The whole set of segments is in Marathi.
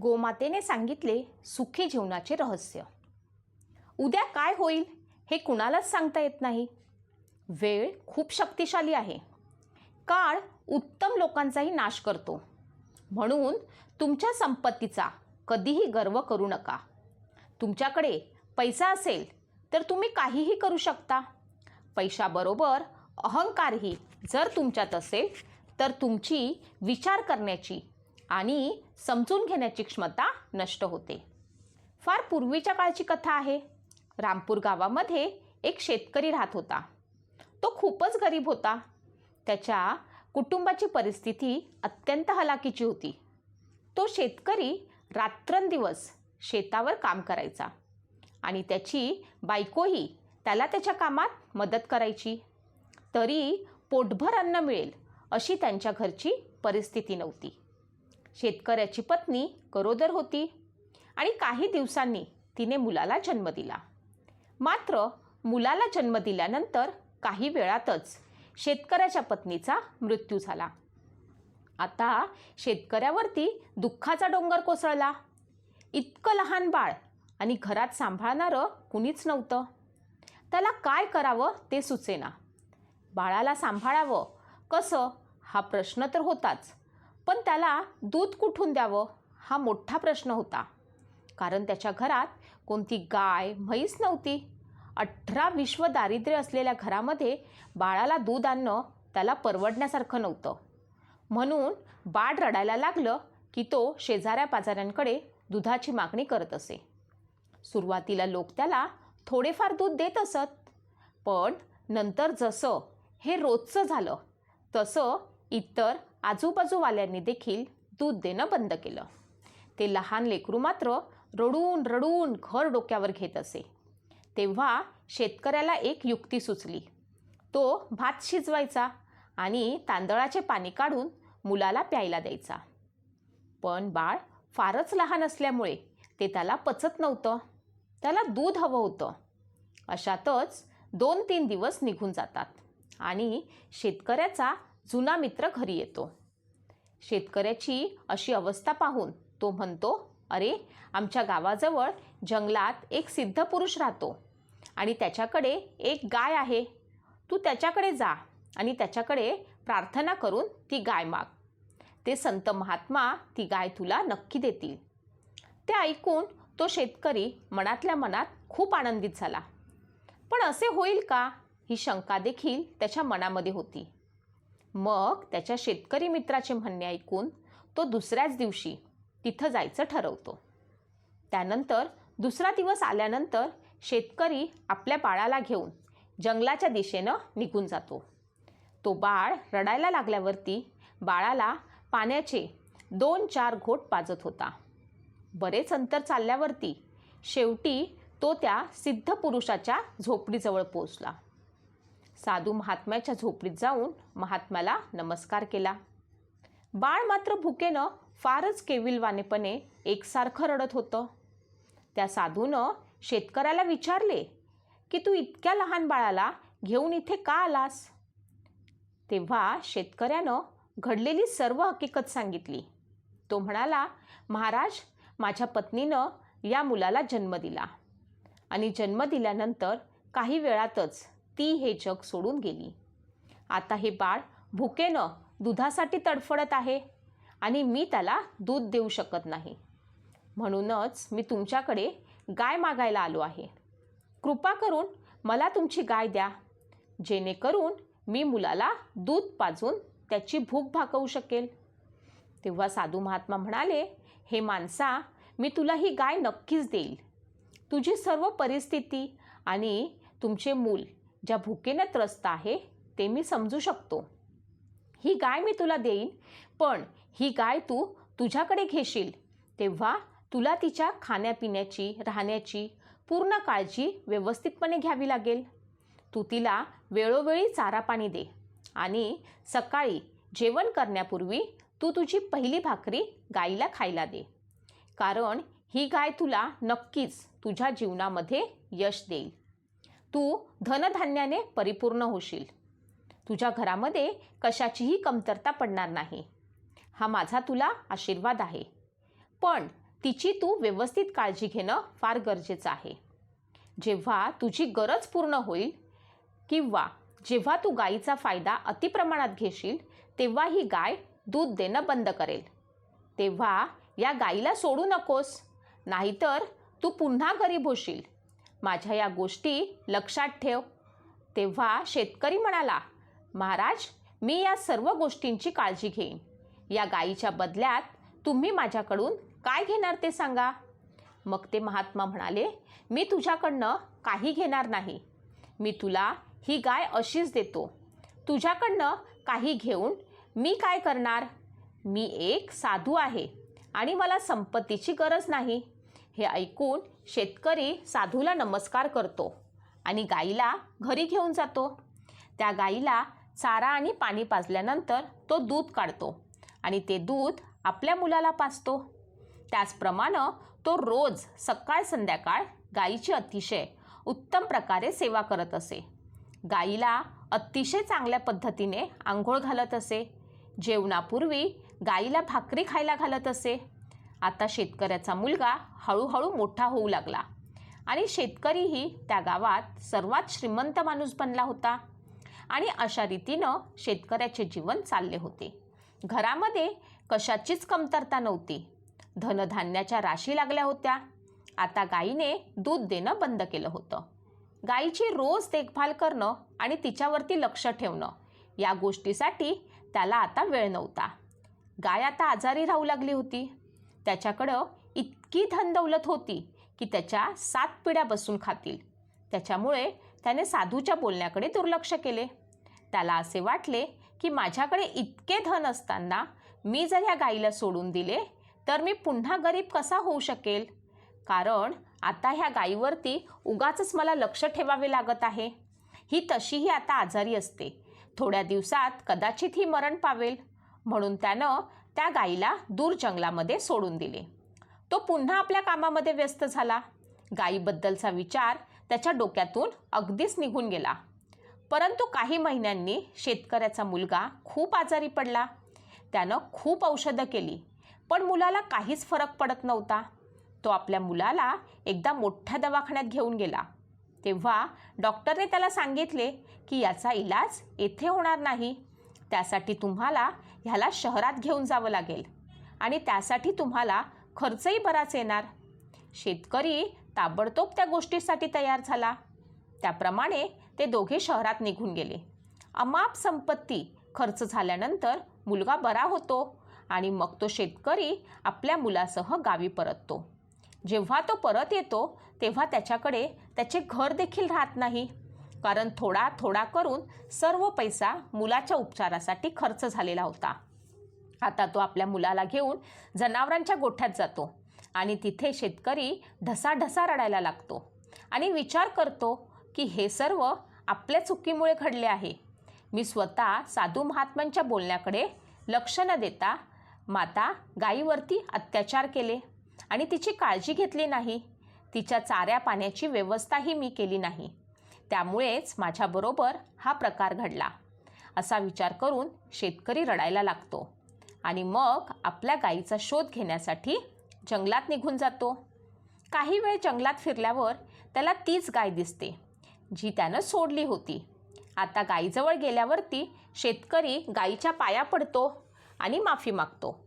गोमातेने सांगितले सुखी जीवनाचे रहस्य. उद्या काय होईल हे कुणालाच सांगता येत नाही. वेळ खूप शक्तिशाली आहे. काळ उत्तम लोकांचाही नाश करतो. म्हणून तुमच्या संपत्तीचा कधीही गर्व करू नका. तुमच्याकडे पैसा असेल तर तुम्ही काहीही करू शकता. पैशाबरोबर अहंकारही जर तुमच्यात असेल तर तुमची विचार करण्याची आणि समजून घेण्याची क्षमता नष्ट होते. फार पूर्वीच्या काळची कथा आहे. रामपूर गावामध्ये एक शेतकरी राहत होता. तो खूपच गरीब होता. त्याच्या कुटुंबाची परिस्थिती अत्यंत हलाखीची होती. तो शेतकरी रात्रंदिवस शेतावर काम करायचा आणि त्याची बायकोही त्याला त्याच्या कामात मदत करायची. तरी पोटभर अन्न मिळेल अशी त्यांच्या घरची परिस्थिती नव्हती. शेतकऱ्याची पत्नी गरोदर होती आणि काही दिवसांनी तिने मुलाला जन्म दिला. मात्र मुलाला जन्म दिल्यानंतर काही वेळातच शेतकऱ्याच्या पत्नीचा मृत्यू झाला. आता शेतकऱ्यावरती दुःखाचा डोंगर कोसळला. इतकं लहान बाळ आणि घरात सांभाळणारं कुणीच नव्हतं. त्याला काय करावं ते सुचेना. बाळाला सांभाळावं कसं? हा प्रश्न तर होताच. पण त्याला दूध कुठून द्यावं हा मोठा प्रश्न होता. कारण त्याच्या घरात कोणती गाय म्हैस नव्हती. अठरा विश्व दारिद्र्य असलेल्या घरामध्ये बाळाला दूध आणणं त्याला परवडण्यासारखं नव्हतं. म्हणून बाळ रडायला लागलं की तो शेजाऱ्या पाजाऱ्यांकडे दुधाची मागणी करत असे. सुरुवातीला लोक त्याला थोडेफार दूध देत असत. पण नंतर जसं हे रोजचं झालं तसं इतर आजूबाजूवाल्यांनी देखील दूध देणं बंद केलं. ते लहान लेकरू मात्र रडून रडून घर डोक्यावर घेत असे. तेव्हा शेतकऱ्याला एक युक्ती सुचली. तो भात शिजवायचा आणि तांदळाचे पाणी काढून मुलाला प्यायला द्यायचा. पण बाळ फारच लहान असल्यामुळे ते त्याला पचत नव्हतं. त्याला दूध हवं होतं. अशातच दोन तीन दिवस निघून जातात आणि शेतकऱ्याचा जुना मित्र घरी येतो. शेतकऱ्याची अशी अवस्था पाहून तो म्हणतो अरे आमच्या गावाजवळ जंगलात एक सिद्ध पुरुष राहतो आणि त्याच्याकडे एक गाय आहे. तू त्याच्याकडे जा आणि त्याच्याकडे प्रार्थना करून ती गाय माग. ते संत महात्मा ती गाय तुला नक्की देतील. ते ऐकून तो शेतकरी मनातल्या मनात खूप आनंदित झाला. पण असे होईल का? ही शंका देखील त्याच्या मनामध्ये होती. मग त्याच्या शेतकरी मित्राचे म्हणणे ऐकून तो दुसऱ्याच दिवशी तिथं जायचं ठरवतो. त्यानंतर दुसरा दिवस आल्यानंतर शेतकरी आपल्या बाळाला घेऊन जंगलाच्या दिशेनं निघून जातो. तो बाळ रडायला लागल्यावरती बाळाला पाण्याचे दोन चार घोट पाजत होता. बरेच अंतर चालल्यावरती शेवटी तो त्या सिद्ध पुरुषाच्या झोपडीजवळ पोचला साधू महात्म्याच्या झोपडीत जाऊन महात्म्याला नमस्कार केला. बाळ मात्र भुकेनं फारच केविलवानेपणे एकसारखं रडत होतं. त्या साधूनं शेतकऱ्याला विचारले की तू इतक्या लहान बाळाला घेऊन इथे का आलास? तेव्हा शेतकऱ्यानं घडलेली सर्व हकीकत सांगितली. तो म्हणाला महाराज माझ्या पत्नीनं या मुलाला जन्म दिला आणि जन्म दिल्यानंतर काही वेळातच ती हे जग सोडून गेली. आता हे बाळ भुकेनं दुधासाठी तडफडत आहे आणि मी त्याला दूध देऊ शकत नाही. म्हणूनच मी तुमच्याकडे गाय मागायला आलो आहे. कृपा करून मला तुमची गाय द्या. जेणेकरून मी मुलाला दूध पाजून त्याची भूक भागवू शकेल. तेव्हा साधू महात्मा म्हणाले हे माणसा मी तुला ही गाय नक्कीच देईल. तुझी सर्व परिस्थिती आणि तुमचे मूल ज्या भुकेनं त्रस्त आहे ते मी समजू शकतो. ही गाय मी तुला देईन पण ही गाय तू तुझ्याकडे घेशील तेव्हा तुला तिच्या खाण्यापिण्याची राहण्याची पूर्ण काळजी व्यवस्थितपणे घ्यावी लागेल. तू तिला वेळोवेळी चारा पाणी दे आणि सकाळी जेवण करण्यापूर्वी तू तुझी पहिली भाकरी गाईला खायला दे. कारण ही गाय तुला नक्कीच तुझ्या जीवनामध्ये यश देईल. तू धनधान्याने परिपूर्ण होशील. तुझ्या घरामध्ये कशाचीही कमतरता पडणार नाही. हा माझा तुला आशीर्वाद आहे. पण तिची तू व्यवस्थित काळजी घेणं फार गरजेचं आहे. जेव्हा तुझी गरज पूर्ण होईल किंवा जेव्हा तू गाईचा फायदा अतिप्रमाणात घेशील तेव्हा ही गाय दूध देणं बंद करेल. तेव्हा या गाईला सोडू नकोस. नाहीतर तू पुन्हा गरीब होशील माझ्या या गोष्टी लक्षात ठेव. तेव्हा शेतकरी म्हणाला महाराज मी या सर्व गोष्टींची काळजी घेईन. या गायीच्या बदल्यात तुम्ही माझ्याकडून काय घेणार ते सांगा. मग ते महात्मा म्हणाले मी तुझ्याकडनं काही घेणार नाही. मी तुला ही गाय अशीच देतो. तुझ्याकडनं काही घेऊन मी काय करणार? मी एक साधू आहे आणि मला संपत्तीची गरज नाही. हे ऐकून शेतकरी साधूला नमस्कार करतो आणि गाईला घरी घेऊन जातो. त्या गाईला चारा आणि पाणी पाजल्यानंतर तो दूध काढतो आणि ते दूध आपल्या मुलाला पाजतो. त्याचप्रमाणे तो रोज सकाळ संध्याकाळ गाईची अतिशय उत्तम प्रकारे सेवा करत असे. गाईला अतिशय चांगल्या पद्धतीने आंघोळ घालत असे. जेवणापूर्वी गाईला भाकरी खायला घालत असे. आता शेतकऱ्याचा मुलगा हळूहळू मोठा होऊ लागला. आणि शेतकरीही त्या गावात सर्वात श्रीमंत माणूस बनला होता. आणि अशा रीतीनं शेतकऱ्याचे जीवन चालले होते. घरामध्ये कशाचीच कमतरता नव्हती. धनधान्याच्या राशी लागल्या होत्या. आता गाईने दूध देणं बंद केलं होतं. गाईची रोज देखभाल करणं आणि तिच्यावरती लक्ष ठेवणं या गोष्टीसाठी त्याला आता वेळ नव्हता. गाय आता आजारी राहू लागली होती. त्याच्याकडं इतकी धन दौलत होती की त्याच्या सात पिढ्या बसून खातील. त्याच्यामुळे त्याने साधूच्या बोलण्याकडे दुर्लक्ष केले. त्याला असे वाटले की माझ्याकडे इतके धन असताना मी जर ह्या गाईला सोडून दिले तर मी पुन्हा गरीब कसा होऊ शकेल? कारण आता ह्या गाईवरती उगाचच मला लक्ष ठेवावे लागत आहे. ही तशीही आता आजारी असते. थोड्या दिवसात कदाचित ही मरण पावेल. म्हणून त्यानं त्या गाईला दूर जंगलामध्ये सोडून दिले. तो पुन्हा आपल्या कामामध्ये व्यस्त झाला. गायीबद्दलचा विचार त्याच्या डोक्यातून अगदीच निघून गेला. परंतु काही महिन्यांनी शेतकऱ्याचा मुलगा खूप आजारी पडला. त्यानं खूप औषधं केली पण मुलाला काहीच फरक पडत नव्हता. तो आपल्या मुलाला एकदा मोठ्या दवाखान्यात घेऊन गेला. तेव्हा डॉक्टरने त्याला सांगितले की याचा इलाज येथे होणार नाही. त्यासाठी तुम्हाला ह्याला शहरात घेऊन जावं लागेल. आणि त्यासाठी तुम्हाला खर्चही बराच येणार. शेतकरी ताबडतोब त्या गोष्टीसाठी तयार झाला. त्याप्रमाणे ते दोघे शहरात निघून गेले. अमाप संपत्ती खर्च झाल्यानंतर मुलगा बरा होतो आणि मग तो शेतकरी आपल्या मुलासह गावी परततो. जेव्हा तो परत येतो तेव्हा त्याच्याकडे त्याचे घर देखील राहत नाही. कारण थोडा थोडा करून सर्व पैसा मुलाच्या उपचारासाठी खर्च झालेला होता. आता तो आपल्या मुलाला घेऊन जनावरांच्या गोठ्यात जातो आणि तिथे शेतकरी ढसाढसा रडायला लागतो आणि विचार करतो की हे सर्व आपल्या चुकीमुळे घडले आहे. मी स्वतः साधू महात्म्यांच्या बोलण्याकडे लक्ष न देता माता गाईवरती अत्याचार केले आणि तिची काळजी घेतली नाही. तिच्या चाऱ्या पाण्याची व्यवस्थाही मी केली नाही. त्यामुळेच माझ्याबरोबर हा प्रकार घडला. असा विचार करून शेतकरी रडायला लागतो आणि मग आपल्या गायीचा शोध घेण्यासाठी जंगलात निघून जातो. काही वेळ जंगलात फिरल्यावर त्याला तीच गाय दिसते जी त्यानं सोडली होती. आता गायीजवळ गेल्यावरती शेतकरी गायीच्या पाया पडतो आणि माफी मागतो.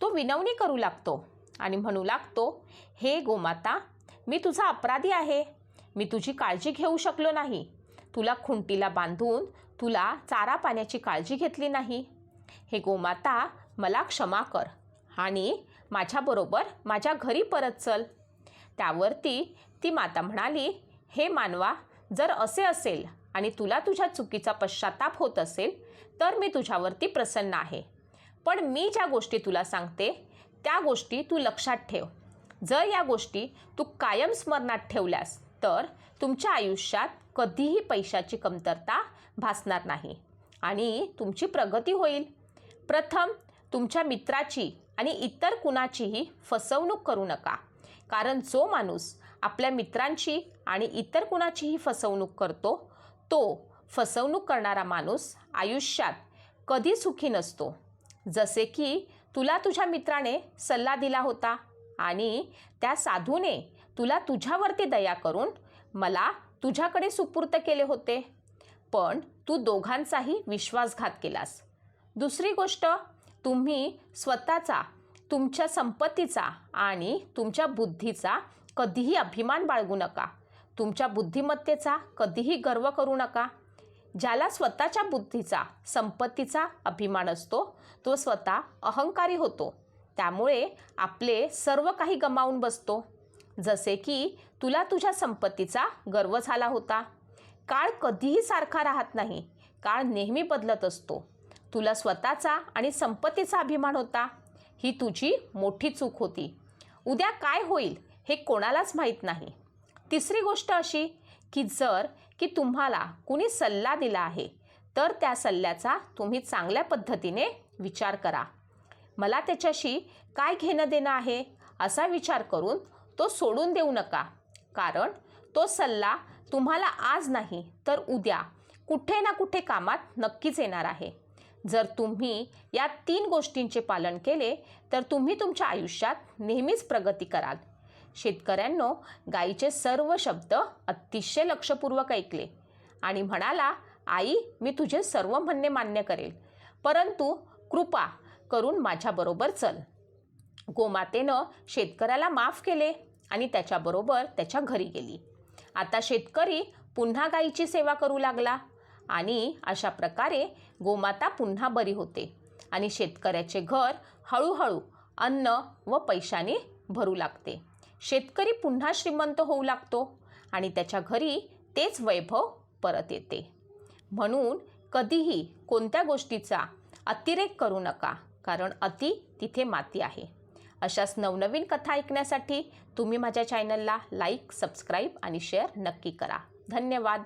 तो विनवणी करू लागतो आणि म्हणू लागतो हे गोमाता मी तुझा अपराधी आहे. मी तुझी काळजी घेऊ शकलो नाही. तुला खुंटीला बांधून तुला चारा पाण्याची काळजी घेतली नाही. हे गोमाता मला क्षमा कर आणि माझ्याबरोबर माझ्या घरी परत चल. त्यावरती ती माता म्हणाली हे मानवा जर असे असेल आणि तुला तुझ्या चुकीचा पश्चाताप होत असेल तर मी तुझ्यावरती प्रसन्न आहे. पण मी ज्या गोष्टी तुला सांगते त्या गोष्टी तू लक्षात ठेव. जर या गोष्टी तू कायम स्मरणात ठेवल्यास तर तुमच्या आयुष्यात कधीही पैशाची कमतरता भासणार नाही आणि तुमची प्रगती होईल. प्रथम तुमच्या मित्राची आणि इतर कुणाचीही फसवणूक करू नका. कारण जो माणूस आपल्या मित्रांची आणि इतर कुणाचीही फसवणूक करतो तो फसवणूक करणारा माणूस आयुष्यात कधी सुखी नसतो. जसे की तुला तुझ्या मित्राने सल्ला दिला होता आणि त्या साधूने तुला तुझ्यावरती दया करून मला तुझ्याकडे सुपूर्त केले होते. पण तू दोघांचाही विश्वासघात केलास. दुसरी गोष्ट तुम्ही स्वतःचा तुमच्या संपत्तीचा आणि तुमच्या बुद्धीचा कधीही अभिमान बाळगू नका. तुमच्या बुद्धिमत्तेचा कधीही गर्व करू नका. ज्याला स्वतःच्या बुद्धीचा संपत्तीचा अभिमान असतो तो स्वतः अहंकारी होतो. त्यामुळे आपले सर्व काही गमावून बसतो. जसे की तुला तुझ्या संपत्तीचा गर्व झाला होता. काळ कधीही सारखा राहत नाही. काळ नेहमी बदलत असतो. तुला स्वतःचा आणि संपत्तीचा अभिमान होता. ही तुझी मोठी चूक होती. उद्या काय होईल हे कोणालाच माहीत नाही. तिसरी गोष्ट अशी की जर की तुम्हाला कुणी सल्ला दिला आहे तर त्या सल्ल्याचा तुम्ही चांगल्या पद्धतीने विचार करा. मला त्याच्याशी काय घेणं देणं आहे असा विचार करून तो सोडून देऊ नका. कारण तो सल्ला तुम्हाला आज नाही तर उद्या कुठे ना कुठे कामात नक्कीच येणार आहे. जर तुम्ही या तीन गोष्टींचे पालन केले तर तुम्ही तुमच्या आयुष्यात नेहमीच प्रगती कराल. शेतकऱ्यांनो गाईचे सर्व शब्द अतिशय लक्षपूर्वक ऐकले आणि म्हणाला आई मी तुझे सर्व म्हणणे मान्य करेल. परंतु कृपा करून माझ्याबरोबर चल. गोमातेनं शेतकऱ्याला माफ केले आणि त्याच्याबरोबर त्याच्या घरी गेली. आता शेतकरी पुन्हा गाईची सेवा करू लागला आणि अशा प्रकारे गोमाता पुन्हा बरी होते आणि शेतकऱ्याचे घर हळूहळू अन्न व पैशाने भरू लागते. शेतकरी पुन्हा श्रीमंत होऊ लागतो आणि त्याच्या घरी तेच वैभव परत येते. म्हणून कधीही कोणत्या गोष्टीचा अतिरेक करू नका कारण अति तिथे माती आहे. अशाच नवनवीन कथा ऐकण्यासाठी तुम्ही माझ्या चॅनलला लाईक सबस्क्राईब आणि शेअर नक्की करा. धन्यवाद.